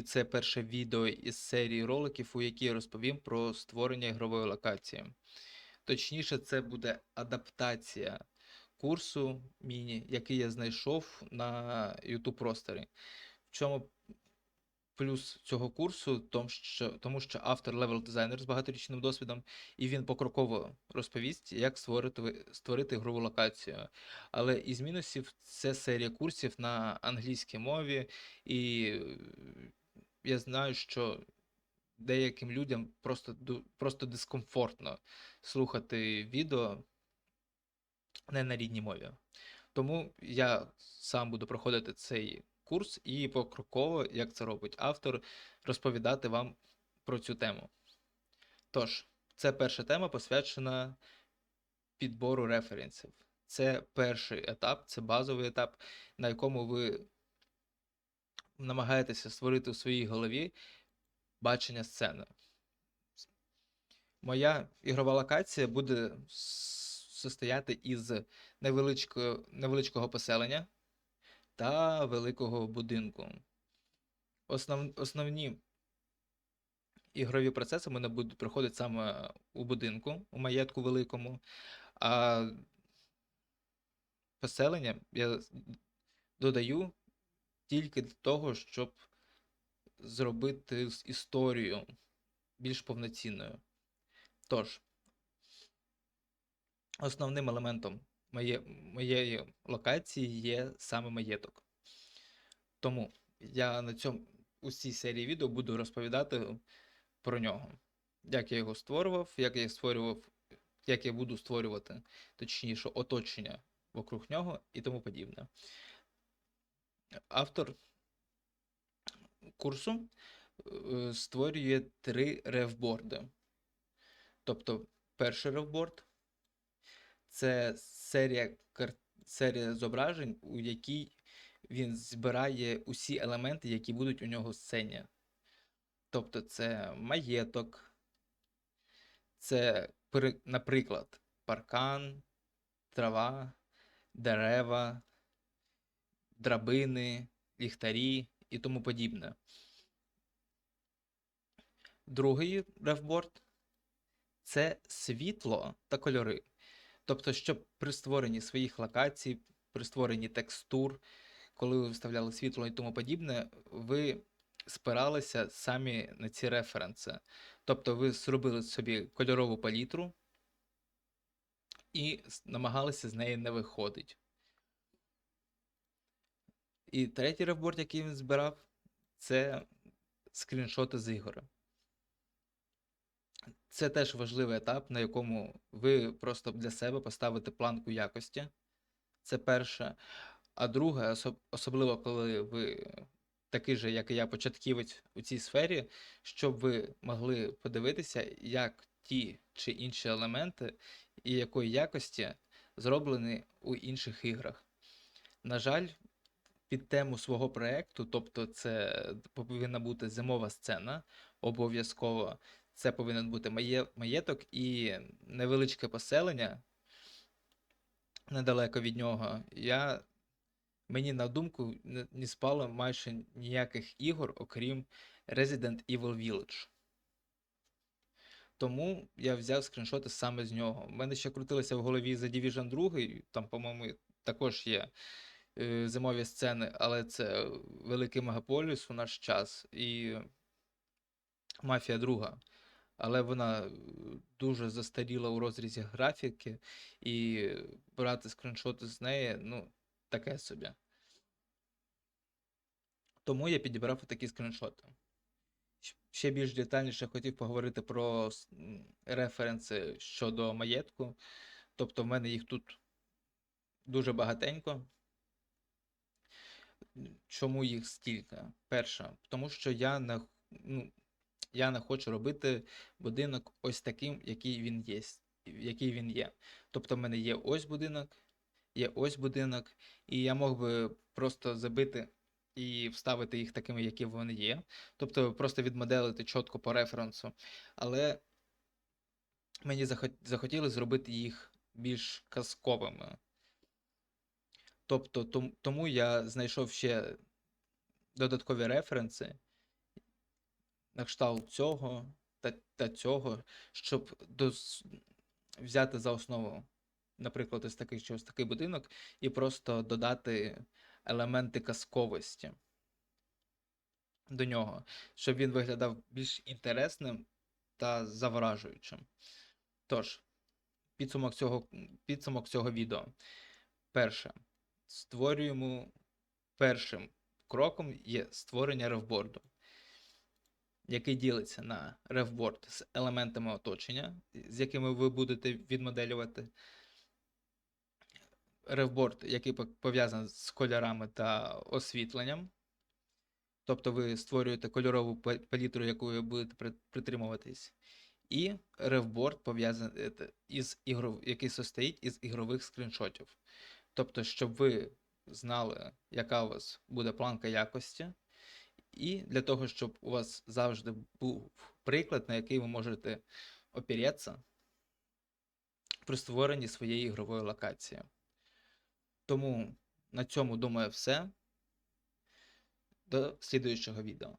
і це перше відео із серії роликів, у якій я розповім про створення ігрової локації. Точніше, це буде адаптація курсу міні, який я знайшов на YouTube просторі. В чому плюс цього курсу, тому що, автор левел дизайнер з багаторічним досвідом, і він покроково розповість, як створити, створити ігрову локацію. Але із мінусів це серія курсів на англійській мові, і я знаю, що деяким людям просто, просто дискомфортно слухати відео не на рідній мові. Тому я сам буду проходити цей курс і покроково, як це робить автор, розповідати вам про цю тему. Тож, це перша тема посвячена підбору референсів. Це перший етап, це базовий етап, на якому ви намагаєтеся створити у своїй голові бачення сцени. Моя ігрова локація буде состояти із невеличкого, невеличкого поселення та великого будинку. Основ, основні ігрові процеси в мене будуть проходити саме у будинку, у маєтку великому, а поселення я додаю тільки для того, щоб зробити історію більш повноцінною. Тож, основним елементом моє, моєї локації є саме маєток. Тому я на цьому у цій серії відео буду розповідати про нього. Як я його створював, як я створював, як я буду створювати, точніше, оточення вокруг нього і тому подібне. Автор курсу е, створює три ревборди. Тобто, перший ревборд це серія, серія зображень, у якій він збирає усі елементи, які будуть у нього в сцені. Тобто, це маєток, це, наприклад, паркан, трава, дерева, драбини, ліхтарі і тому подібне. Другий рефборд це світло та кольори. Тобто, щоб при створенні своїх локацій, при створенні текстур, коли ви вставляли світло і тому подібне, ви спиралися самі на ці референси. Тобто ви зробили собі кольорову палітру і намагалися з неї не виходити. І третій рефборд, який він збирав, це скріншоти з ігор. Це теж важливий етап, на якому ви просто для себе поставите планку якості. Це перше. А друге, особливо коли ви такий же, як і я, початківець у цій сфері, щоб ви могли подивитися, як ті чи інші елементи і якої якості зроблені у інших іграх. На жаль, під тему свого проекту, тобто це повинна бути зимова сцена, обов'язково. Це повинен бути маєток і невеличке поселення недалеко від нього. Я, мені на думку не, спало майже ніяких ігор, окрім Resident Evil Village. Тому я взяв скріншоти саме з нього. У мене ще крутилося в голові The Division 2, там, по-моєму, також є зимові сцени, але це великий мегаполіс у наш час і Мафія 2. Але вона е, дуже застаріла у розрізі графіки, і брати скріншоти з неї, ну, таке собі. Тому я підібрав такі скріншоти. Ще більш детальніше хотів поговорити про референси щодо маєтку. Тобто, в мене їх тут дуже багатенько. Чому їх стільки? Перше, тому що я не, ну, я не хочу робити будинок ось таким, який він є. Який він є. Тобто, в мене є ось будинок, є ось будинок, і я мог би просто забити і вставити їх такими, які вони є. Тобто просто відмоделити чітко по референсу. Але мені захот- захотілося зробити їх більш казковими. Тобто, тому я знайшов ще додаткові референси, на кшталт цього та, та цього, щоб дос... взяти за основу, наприклад, ось такий, чи ось такий будинок, і просто додати елементи казковості до нього, щоб він виглядав більш інтересним та заворажуючим. Тож, підсумок цього, підсумок цього відео. Перше. Створюємо першим кроком є створення ревборду, який ділиться на ревборд з елементами оточення, з якими ви будете відмоделювати. Ревборд, який пов'язаний з кольорами та освітленням. Тобто ви створюєте кольорову палітру, якою ви будете притримуватись. І ревборд пов'язаний е, із ігров... який состоїть із ігрових скріншотів. Тобто, щоб ви знали, яка у вас буде планка якості, і для того, щоб у вас завжди був приклад, на який ви можете опіреться при створенні своєї ігрової локації. Тому на цьому думаю все. До слідуючого відео.